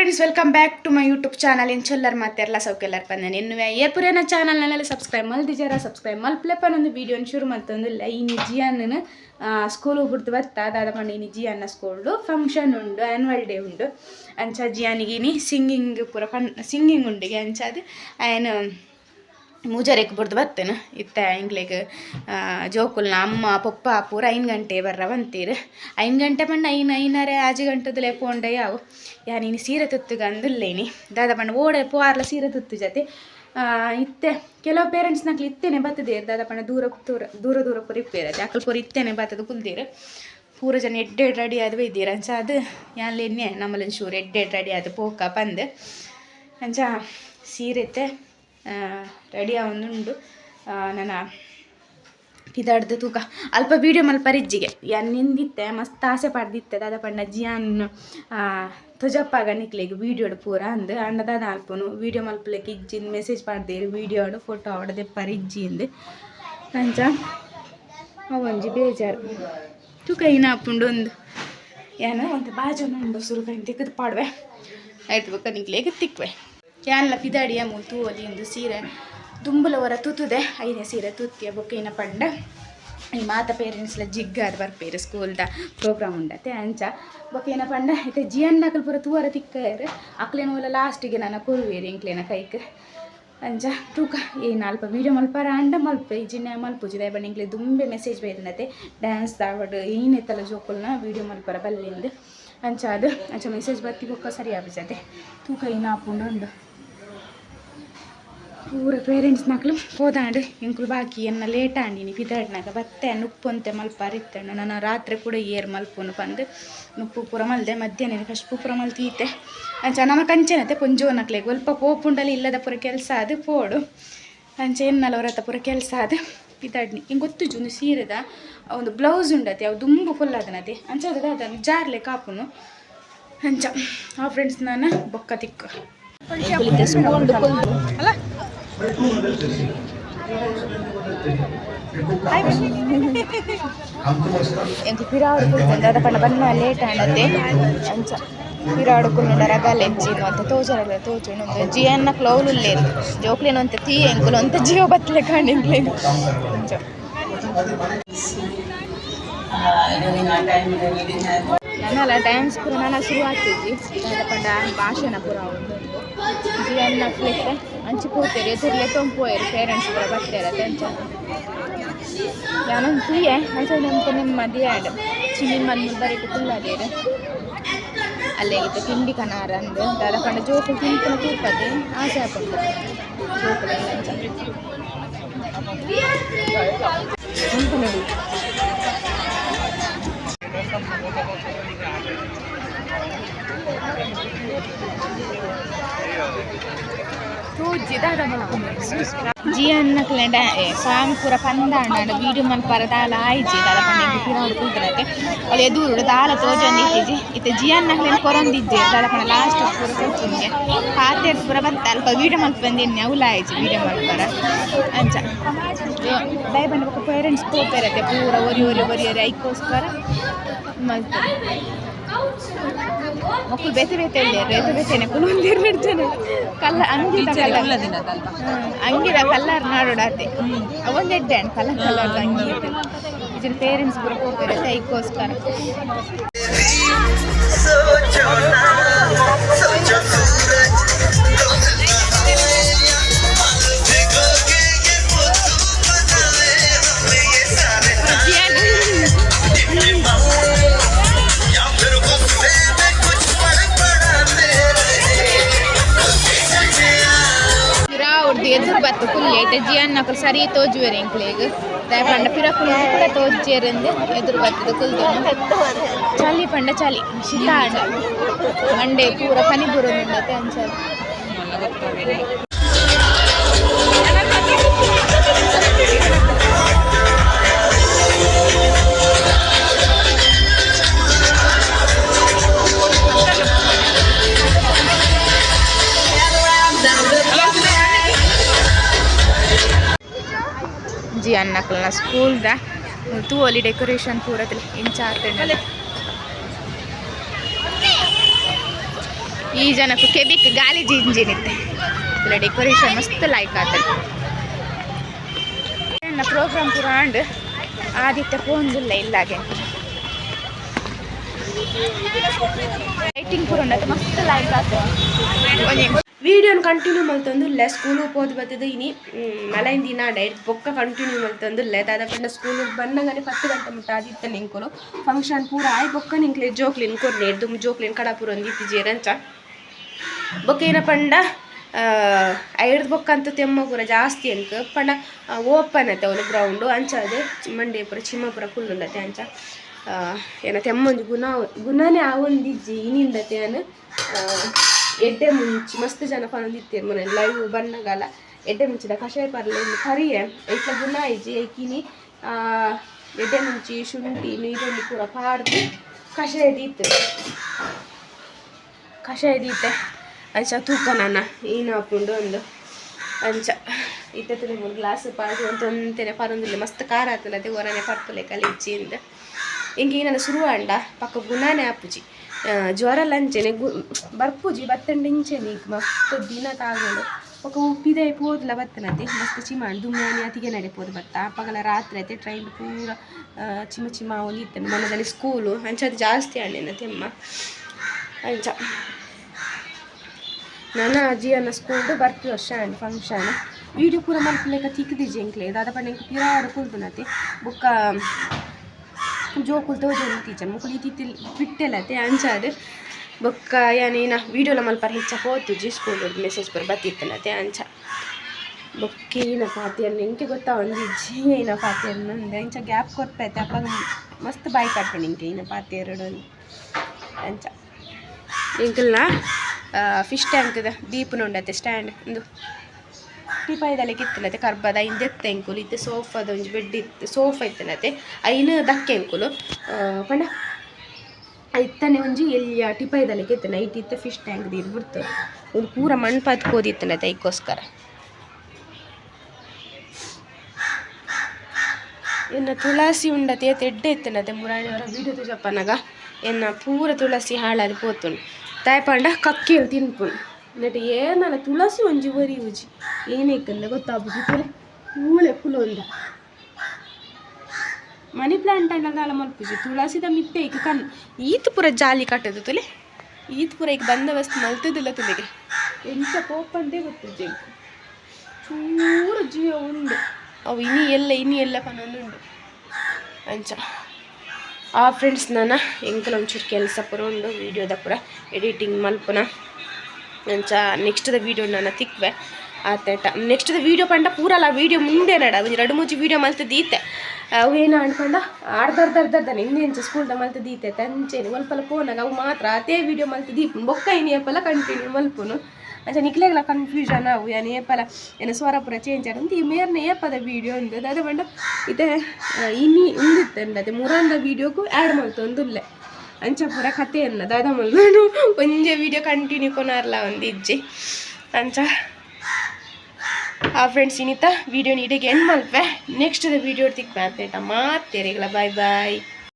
Friends welcome back to my YouTube channel ಇಂಚೊಲ್ಲರ್ ಮಾತೆಲ್ಲ ಸೌಕೆಲ್ಲರ್ ಬಂದೇನೆ ಇನ್ನು ಏಪುರೇನ ಚಾನಲ್ನಲ್ಲೆಲ್ಲ ಸಬ್ಸ್ಕ್ರೈಬ್ ಮಲ್ದಿಜಾರ ಸಬ್ಸ್ಕ್ರೈಬ್ ಮಲ್ಪ್ಲೆಪ್ಪನ ಒಂದು ವೀಡಿಯೋನ ಶುರು ಮತ್ತೊಂದು ಈ ನಿಜಿಯನ್ನು ಸ್ಕೂಲ್ ಹೋಗ್ಬಿಡ್ತು ಬರ್ತಾ ದಾದ ಈ ನಿಜಿಯನ್ನ ಸ್ಕೂಲು ಫಂಕ್ಷನ್ ಉಂಡು ಆ್ಯನ್ವಲ್ ಡೇ ಉಂಡು. ಅಂಚ, ಜಿಯಾನಿಗಿನಿ ಸಿಂಗಿಂಗ್ ಪೂರ ಸಿಂಗಿಂಗ್ ಉಂಡಿಗೆ ಅಂಚ ಅದು. ಆಯ್ನು ಮೂಜಾರೆಕ್ ಬುಡ್ದು ಬರ್ತೇನೆ. ಇತ್ತ ಇಂಗ್ಲಿಗೆ ಜೋಕುಲ್ನ ಅಮ್ಮ, ಪಪ್ಪ ಪೂರ ಐನ್ ಗಂಟೆ ಬರ್ರ ಬಂತೀರ್. ಐನ್ ಗಂಟೆ ಪಂಡ ಐನ್ ಐನರೆ ಆಜು ಗಂಟದಲ್ಲೇ ಪೋಂಡ ಯಾವು. ಯಾ, ನೀನು ಸೀರೆ ತುತ್ತುಗ ಅಂದುಲ್ಲೇನಿ. ದಾದ ಪಂಡ ಓಡೆ ಪೋರ್ಲ ಸೀರೆ ತುತ್ತು ಜೊತೆ. ಇತ್ತೆ, ಕೆಲವು ಪೇರೆಂಟ್ಸ್ ನಕ್ಲಿ ಇತ್ತೇನೆ ಬರ್ತದೆ ದಾದ ಪಂಡ ದೂರ ದೂರ ದೂರ ದೂರ ಪೂರಿ ಇಪ್ಪೇರತ್ತೆ ಅಕ್ಕಲ್ ಪೂರ ಇತ್ತೇನೆ ಬತ್ತದು ಕುಲ್ದೀರು. ಪೂರ ಜನ ಎಡ್ಡೆ ರೆಡಿ ಆದ್ ಬೈದೀರ. ಅಂಚ ಅದು ಯಾನ್ಲೇನೆ ನಮ್ಮಲ್ಲಿ ಶೂರ್ ಎಡ್ಡೆ ರೆಡಿ ಆದ ಪೋಕ ಬಂದು ಅಂಚ ಸೀರೆತ್ತೆ ರೆಡಿ ಆವೊಂದುಂಡು ನನ್ನ ಪಿದಾಡ್ದು ತೂಕ. ಅಲ್ಪ ವೀಡಿಯೋ ಮಲ್ಪ ರಿಜ್ಜಿಗೆ ಎನ್ನಿಂದಿತ್ತೆ ಮಸ್ತ್ ಆಸೆ ಪಡ್ದಿತ್ತೆ ದಾದ ಪಂಡ ಜಿಯಾನ್ ತುಜಪ್ಪಾಗ ನಿಕ್ಲಿಗೆ ವೀಡಿಯೋಡು ಪೂರ ಅಂದು. ಅಂಡ ದಾದ ಅಲ್ಪನು ವೀಡಿಯೋ ಮಲ್ಪಲಿಕ್ಕೆ ಇಜ್ಜಿನ ಮೆಸೇಜ್ ಪಾಡ್ದೆರ್ ವೀಡಿಯೋ ಆಡು ಫೋಟೋ ಆಡದೆ ಪರಿಜ್ಜಿ ಇಂದು. ಅಂಚ, ಅವೊಂಜಿ ಬೇಜಾರು. ತೂಕ ಏನ ಅಪ್ಪುಂಡು ಒಂದು. ಏನೋ, ಒಂದು ಬಾಜು ಉಂಡು ಸುರುಕಾಯಿ ತಿಕ್ಕದು ಪಾಡುವೆ. ಆಯ್ತು ಬಕ್ಕ ನಿಕ್ಲಿಗೆ ತಿಕ್ವೆ. ಯಾನ್ಲ ಪಿದಾಡಿಯ ಮೂಲ್ ತೂವಲಿ ಒಂದು ಸೀರೆ ದುಂಬುಲ ಹೊರ ತುತ್ತುದೆ ಐನೇ ಸೀರೆ ತುತ್ತಿಯ ಬೊಕ್ಕೇನ ಪಂಡ. ಈ ಮಾತ ಪೇರೆಂಟ್ಸ್ಲ ಜಿಗ್ಗಾದ ಬರ್ಪೇರು ಸ್ಕೂಲ್ದ ಪ್ರೋಗ್ರಾಮ್ ಉಂಡತೆ. ಅಂಚ ಬೊಕ್ಕೇನ ಪಂಡ. ಐತೆ ಜಿಯನ್ನಕಲ್ ಪೂರ ತೂವರ ತಿಕ್ಕರೆ. ಅಕ್ಲೇನ ಓಲ ಲಾಸ್ಟಿಗೆ ನನ್ನ ಕೊರುವೇರಿ ಇಂಕ್ಲೇನ ಕೈಕ್. ಅಂಚ ತೂಕ. ಈ ನಾಲ್ಪ ವೀಡಿಯೋ ಮಲ್ಪಾರ ಅಂಡ ಮಲ್ಪೆ. ಜಿನ್ನ ಮಲ್ಪುಜಿದೆ ಬಣ್ಣ ಇಂಕ್ಲೆ ದುಂಬೆ ಮೆಸೇಜ್ ಬೈದನತೆ. ಡ್ಯಾನ್ಸ್ ದಾವಡ್ ಏನೈತಲ್ಲ ಜೋಕುಲ್ನ ವೀಡಿಯೋ ಮಲ್ಪಾರ ಬಲ್ಲಿಂದ. ಅಂಚ ಅದು. ಅಂಚ ಮೆಸೇಜ್ ಬತ್ತಿ ಬೊಕ್ಕ ಸರಿ ಆಪಿಸತೆ ತೂಕ ಏನು ಹಾಪುಂಡು ಉಂಡು ಪೂರ ಪೇರೆಂಟ್ಸ್ ಮಕ್ಕಳು ಹೋದಾಂಡು ಇಂಕುಲು ಬಾಕಿ ಎನ್ನ ಲೇಟ್ ಆಂಡಿನಿ ಪಿದಾಡ್ನಾಗ ಬತ್ತೆ, ನುಪ್ಪೊಂತೆ ಮಲ್ಪ ಇತ್ತಣ್ಣ ನಾನು ರಾತ್ರಿ ಕೂಡ ಏರ್ ಮಲ್ಪುನು ಬಂದು ನುಪ್ಪು ಪೂರ ಮಲ್ದೆ ಮಧ್ಯಾಹ್ನ ಕಷ್ಟ ಪೂರ ಮಲ್ತೀತೆ. ಅಂಚ ನಮ್ಮ ಕಂಚೆನತೆ ಪುಂಜೋನಕ್ಲೆ ಸ್ವಲ್ಪ ಪೋಪುಂಡಲಿ ಇಲ್ಲದ ಪೂರ ಕೆಲಸ ಅದು ಪೋಡು. ಅಂಚೆ ಎನ್ನಲ ಹೊರತ ಪೂರ ಕೆಲಸ ಅದು ಪಿದಾಡ್ನಿ ಹಿಂಗೆ ಗೊತ್ತು ಒಂದು ಸೀರೆದ ಒಂದು ಬ್ಲೌಸ್ ಉಂಡತೆ ಅವು ದುಂಬು ಫುಲ್ ಅದನತೆ ಅಂಚ ಅದ ಅದನ್ನು ಜಾರ್ಲೆ ಕಾಪುನು. ಅಂಚ, ಆ ಫ್ರೆಂಡ್ಸ್ ನಾನು ಬೊಕ್ಕ ತಿಕ್ಕ. ಅಲ್ಲ ಎಂಕು ಪಿರಾಡು ಕುಲ್ತಂದೆ పండు ಪಂಡ లేట్ ಲೇಟ್ ಆಂಡತೆ ಅಂಚ ಪಿರಾಡು ಕುಲ್ಲುಂಡ ರಗಲ್ ಎಜ್ಜಿನು ಅಂತ ತೋಜರಲ್ಲ ತೋಜುಂಡು ಒಂದು ಜಿಯನ್ನ ಕ್ಲೌಲುಲ್ಲೇರು ಜೋಕ್ಲೇನು ಅಂತ ತೀ ಎಂಕುಲು ಅಂತ ಜಿಯೋ ಬತ್ತಲೆ ಕಾಣಿಂಗ್ಲೇನು ಅಂಚ. ನನ್ನಲ್ಲ ಡ್ಯಾನ್ಸ್ ಪೂರ ನಾನು ಶುರು ಆಗ್ತಿದ್ವಿ ಪಂಡ ಭಾಷಣ ಪೂರ ಒಂದು. आणि पोतेरे धरले तो पोयर पेरेंट्स बरं बघतायला त्यांच्या त्यानंतर तू आहे माझ्या नंतर निम्मादी ॲड ಚಿಲ್ಲಿ ಮಣ್ಣು ಬರೀಟು ಕುಲ್ಲಾದೇರು ಅಲ್ಲೇ ಇದು ತಿಂಡಿ ಕನಾರ ಅಂದು ದಾದ ಕಂಡ ಜೋಕು ತಿಂತನ ತೂಪದೆ ಆಸೆ ಹಾಕೊಂಡು ಜೋಕು ಉಂಟು ನೋಡಿ ತೂಜಿ ದಾದ ಜಿ ಅನ್ನಕ್ಲೆ ಸಾಂಗ್ ಪೂರ ಪಂದಾಂಡ ವೀಡಿಯೋ ಮನ್ ಪರ ದಾಲ ಆಯ್ಜಿ ದಾಲ ಪಂಡ ಪಿರಾಡು ಕೂತರತ್ತೆ ಅವಳು ಎದುರು ದಾಲ ತೋಜೊಂದು ಇತ್ತಿಜಿ ಇತ್ತೆ ಜಿ ಅನ್ನಕ್ಲೆ ಕೊರೊಂದಿದ್ದೆ ದಾಲ ಪಂಡ ಲಾಸ್ಟ್ ಪೂರ ಕೂತುಂಡೆ ಪಾತೆ ಪೂರ ಬಂತ ಅಲ್ಪ ವೀಡಿಯೋ ಮಲ್ಪ್ ಬಂದಿನಿ ಅವಲ ಆಯ್ಜಿ ವೀಡಿಯೋ ಮಕ್ಕಳು ಬೇತೆ ಬೇತೆ ಇಲ್ಲೇ ಬೇತೆ ಬೇತೆನೆ ಕುಲೊಂದಿರ್ಲಿಡ್ ಜನ. ಕಲ್ಲ ಅಂಗಿದ ಕಲರ್ ಅಂಗಿದ ಕಲ್ಲರ್ ನಾಡೋಡಾತೆ ಅವೊಂದು ಎಡ್ಡೆ ಕಲರ್ ಕಲ್ಲರ್ ಅಂಗಿ. ಇದನ್ನ ಪೇರೆಂಟ್ಸ್ ಬರೋ ಹೋಗ್ತಾರೆ ಎದುರು ಬತ್ತು ಫುಲ್ ಐತೆ ಜಿಯನ್ ನಕಲ್ ಸರಿ ತೋಜುವೇರು ಇಂಕ್ಲೇಗ್ ದಯ ಪಂಡ ಪಿರ ಫುಲ್ ಕೂಡ ತೋಜೇರಂದು ಎದುರು ಬತ್ತದು ಕುಲ್ದನು ಚಲಿ ಪಂಡ ಚಲಿ ಶೀತ ಆಂಡ ಮಂಡೆ ಪೂರ ಪನಿ ಬರೋದು ಅನ್ಸಲ್ ಜಿ ಅನ್ನಕ್ಲನ ಸ್ಕೂಲ್ದ ಅಲ್ಲಿ ಡೆಕೋರೇಷನ್ ಪೂರ ಆತಂಡ ಈ ಜನಕ್ಕೆ ಕೆಬಿಕ್ ಗಾಲಿ ಜಿಂಜಿನ್ ಇತ್ತೆ. ಇಲ್ಲ ಡೆಕೋರೇಷನ್ ಮಸ್ತ್ ಲೈಕ್ ನನ್ನ ಪ್ರೋಗ್ರಾಮ್ ಪೂರ ಆಂಡ್ ಆದಿತ್ಯ ಪೋಂದಿಲ್ಲ ಇಲ್ಲಾಗೆ ಲೈಟಿಂಗ್ ಪೂರ ಮಸ್ತ್ ಲೈಕ್ ಆಗ್ತದೆ ವಿಡಿಯೋನ ಕಂಟಿನ್ಯೂ ಮಲ್ತೊಂದುಲ್ಲೆ ಸ್ಕೂಲಿಗೆ ಹೋದ್ ಬತ್ತದ ಇನಿ ಮಳೆಯಿಂದ ದಿನ ಡೈರೆಕ್ಟ್ ಬೊಕ್ಕ ಕಂಟಿನ್ಯೂ ಮಲ್ತೊಂದುಲ್ಲೆ ದಾದ ಪಂಡ ಸ್ಕೂಲಿಗೆ ಬಂದಂಗಾನೆ ಪತ್ತು ಗಂಟೆ ಮುಟ್ಟ ಆದಿತ್ತ ಫಂಕ್ಷನ್ ಪೂರ ಆಯ್ ಬೊಕ್ಕ ನಿಂಕ್ಲೆ ಜೋಕ್ಲಿನ್ ಕೊರ್ನೆ ದುಮ್ ಜೋಕ್ಲಿನ್ ಕಡಾಪುರ ಒಂದು ಜೇರಂಚ. ಬೊಕ್ಕ ಏನ ಪಂಡ ಐಡ್ದು ಬೊಕ್ಕ ಅಂತ ತೆಮ್ಮ ಪೂರ ಜಾಸ್ತಿ ಅಂಕ ಪಂಡ ಓಪನ್ ಅತ್ತೆ ಅವನು ಗ್ರೌಂಡು ಅಂಚ ಮಂಡೆ ಪೂರ, ಚಿಮ್ಮ ಪೂರ ಫುಲ್ ಉಂಡತೆ ಅಂಚ ಏನ ತೆಮ್ಮೊಂದು ಗುಣ, ಗುಣನೇ ಆ ಒಂದಿಜ್ಜಿ, ಇನಿಂದತೆ ಅನು ಎಡ್ಡೆ ಮುಂಚಿ ಮಸ್ತ್ ಜನ ಪಂದಿತ್ತೀರ್ ಮನೆ ಲೈವ್ ಬಣ್ಣಗಾಲ ಎಡ್ಡೆ ಮುಂಚಿದ ಕಷಾಯ ಪರ್ಲೆ ಇಲ್ಲಿ ಕರಿಯೆ ಐಟ್ಲ ಗುಣ ಐಜಿ ಐಕಿನಿ ಆ, ಎಡ್ಡೆ ಮುಂಚಿ ಶುಂಠಿ ನೀರುಳ್ಳಿ ಪೂರ ಪಾಡ್ದು ಕಷಾಯ ದೀತೆ. ಕಷಾಯ ದೀತೆ. ಅಂಚ ತೂಕ ನನ್ನ ಏನು ಹಾಕೊಂಡು ಒಂದು ಅಂಚ ಇತ್ತೆ ಮೂರು ಗ್ಲಾಸ್ ಪಾಡು ಅಂತ ಒಂತೇನೆ ಪರೊಂದಿಲ್ಲ ಮಸ್ತ್ ಖಾರ ಆತಲ್ಲ ಅದೇ ಹೊರನೆ ಪಡ್ಪಲೆ ಕಲಿಚಿಂದ ಹಿಂಗೆ ನನ್ನ ಶುರು ಅಂಡ ಪಕ್ಕ ಗುಣಾನೇ ಆಪುಜಿ ಜ್ವರ ಲಂಚೆನೆ ಗು ಬರ್ಪುಜಿ ಬತ್ತಂಡ ಇಂಚೆನೆ ಮಸ್ತ್ ದಿನ ತಾಗೋಡು ಪಕ್ಕ ಉಪ್ಪಿದೆ ಪೋದ್ಲ ಬತ್ತನತೆ ಮಸ್ತ್ ಚಿಮಾಣ್ ದುಮ್ಮಾನಿ ಅತಿಗೆ ನಡಿಪೋದು ಬತ್ತ ಪಗಲ ರಾತ್ರಿ ಐತೆ ಟ್ರೈನ್ ಪೂರ ಚಿಮ ಚಿಮ ಅವಲಿ ಇತ್ತನೆ ಮನದಲ್ಲಿ ಸ್ಕೂಲು ಅಂಚದು ಜಾಸ್ತಿ ಆಂಡೆನ ತೆಮ್ಮ ಅಂಚ ನನ್ನ ಅಜ್ಜಿಯನ್ನ ಸ್ಕೂಲ್ದು ಬರ್ತಿ ವರ್ಷ ಆಂಡ್ ಫಂಕ್ಷನ್ ವೀಡಿಯೋ ಪೂರ ಮಲ್ಪಲೇಕ ತಿಕ್ಕದಿಜ್ಜಿ ಎಂಕ್ಲೆ ದಾದ ಪಂಡ ಎಂಕ್ ಪಿರಾಡು ಕುಲ್ದುನತೆ ಬೊಕ್ಕ ಜೋಕುಲ್ ತೋಜೋರು ಟೀಚರ್ ಮುಕುಲ್ ಇತ್ತಿ ಬಿಟ್ಟೆಲತೆ ಅಂಚಾದ. ಬೊಕ್ಕ ಯಾನೇನ ವಿಡಿಯೋಲ ಮಲ್ಪರ ಹೆಚ್ಚ ಹೋತುಜಿ ಸ್ಕೂಲ್ ಮೆಸೇಜ್ ಬರ್ ಬತ್ತಿತ್ತನತೆ ಅಂಚ. ಬೊಕ್ಕೇನ ಪಾತಿಯನ್ನು ಎಂಕೆ ಗೊತ್ತಾ ಒಂದಿಜ್ಜಿ ಏನ ಪಾತಿಯನ್ನು ಅಂದೆ ಅಂಚ ಗ್ಯಾಪ್ ಕೊಡ್ಪೈತೆ ಅಪ್ಪ ಮಸ್ತ್ ಬಾಯಿ ಕಟ್ಪಣಿ ಇಂಕೆ ಏನ ಪಾತಿ ಎರಡು ಅಂಚ. ಇಂಕಲ್ನ ಫಿಶ್ ಟ್ಯಾಂಕ್ ದೀಪನ ಉಂಡತೆ ಸ್ಟ್ಯಾಂಡ್ ಒಂದು ಟಿಪಾಯ್ದಲ್ಲಿ ಕಿತ್ತನತೆ ಕರ್ಬದ ಇಂದೆತ್ತ ಎಂಕುಲು ಇತ್ತೆ ಸೋಫಾದ ಒಂಜಿ ಬೆಡ್ ಇತ್ತು ಸೋಫಾ ಇತ್ತನತೆ ಐನು ದಕ್ಕೆ ಎಂಕುಲು. ಆ, ಪಂಡ ಇತ್ತನೆ ಒಂಜಿ ಎಲ್ಲಿಯ ಟಿಪಾಯ್ದಲ್ಲಿ ಕಿತ್ತ ನೈಟ್ ಇತ್ತು ಫಿಶ್ ಟ್ಯಾಂಕ್ ದೀರ್ ಬಿಡ್ತು. ಒಂದು ಪೂರ ಮಣ್ಪಾತ್ ಕೋದಿತ್ತನತೆ ಐಕೋಸ್ಕರ ಎನ್ನ ತುಳಸಿ ಉಂಡತೆ ತೆಡ್ಡೆ ಇತ್ತನತೆ ಮುರಾಣಿಯವರ ವೀಡಿಯೋ ತುಜಪ್ಪನಗ. ಎನ್ನ ಪೂರ ತುಳಸಿ ಹಾಳಾದಿ ಪೋತುಂಡು. ತಾಯ್ಪಂಡ ಕಕ್ಕೇಳು ತಿನ್ಪುಂಡು. ನೆಟ್ ಏನಲ್ಲ ತುಳಸಿ ಒಂಜಿ ಒರಿ ಉಜಿ ಏನೇಕಲ್ಲ ಗೊತ್ತಾಗ್ಬೋದು ಹೂಳೆ ಪುಲೊಂದ ಮನಿ ಪ್ಲಾಂಟ್ ಅನ್ನಗಾಲ ಮಲ್ಪುಜಿ ತುಳಸಿದ ಮಿತ್ತೆ ಈಗ ಕನ್ ಈತ್ ಪೂರ ಜಾಲಿ ಕಟ್ಟದು ತುಲೆ ಈತ್ ಪೂರ ಈಗ ಬಂದೋಬಸ್ತ್ ಮಲ್ತದಿಲ್ಲ ತುಲೆಗೆ ಎಂತ ಕೋಪಂದೇ ಗೊತ್ತುಜಿ ಚೂರು ಜೀವ ಉಂಡು ಅವು ಇನಿ ಎಲ್ಲ ಇನಿ ಎಲ್ಲ ಪನೊಂದುಂಡು ಅಂಚ ಆ ಫ್ರೆಂಡ್ಸ್ ನಾನು ಎಂಕಲ ಒಂಚೂರು ಕೆಲಸ ಪುರ ಉಂಡು ವೀಡಿಯೋದ ಪುರ ಎಡಿಟಿಂಗ್ ಮಲ್ಪುನ ಅಂಚ ನೆಕ್ಸ್ಟ್ದ ವೀಡಿಯೋ ನಾನು ತಿಕ್ವೆ ಆತೇಟ ನೆಕ್ಸ್ಟ್ದ ವೀಡಿಯೋ ಪಂಡ ಪೂರಲ್ಲ ವೀಡಿಯೋ ಮುಂದೆ ನಡ. ಒಂಜಿ ಎರಡು ಮೂಜಿ ವೀಡಿಯೋ ಮಲ್ತದೀತೆ ಅವು ಏನು ಅನ್ಕೊಂಡ ಅರ್ಧ ಅರ್ಧ ಅರ್ಧ ಅರ್ಧ ಸ್ಕೂಲ್ ಇಂಚ ಸ್ಕೂಲ್ದ ಮಲ್ತದೀತೆ ತಂಚೇನು ಒಲ್ಪಲ ಫೋನಾಗ ಅವು ಮಾತ್ರ ಅದೇ ವೀಡಿಯೋ ಮಲ್ತ ದೀಪ ಬೊಕ್ಕ ಇನ್ನು ಏಪಲ ಕಂಟಿನ್ಯೂ ಮಲ್ಪುನು. ಅಂಚ ನಿಕ್ಲೆಗ್ಲ ಕನ್ಫ್ಯೂಷನ್ ಅವು. ಏನು ಏಪಲ, ಏನು ಸ್ವರ ಪುರ ಚೇಂಜ್ ಆಗಿ ಈ ಮೇರ್ನ ಏಪದ ವೀಡಿಯೋ ಅಂದದ ಅದೇ ಬಂಡ ಇದೆ ಇನಿ ಉಂದಿತ್ತೆ ಅದೇ ಮುರಂದ ವೀಡಿಯೋಗೂ ಆ್ಯಡ್ ಮಲ್ತೊಂದುಲ್ಲೆ ಅಂಚ ಪೂರ ಅನ್ನ ದಾದ ಮಲ್ದು ಒಂಜೆ ವಿಡಿಯೋ ಕಂಟಿನ್ಯೂ ಕೊನಾರ್ಲ ಒಂದು ಇಜ್ಜೆ. ಅಂಚ. ಆ ಫ್ರೆಂಡ್ಸ್ ಇನ್ನಿತ ವಿಡಿಯೋ ನೀಡಿಗೆ ಎಂಡ್ ಮಲ್ಪೆ? ನೆಕ್ಸ್ಟ್ ವಿಡಿಯೋ ತಿಕ್ಪೆ ಅಂತ ಮಾತೇರಿಗಳ ಬಾಯ್ ಬಾಯ್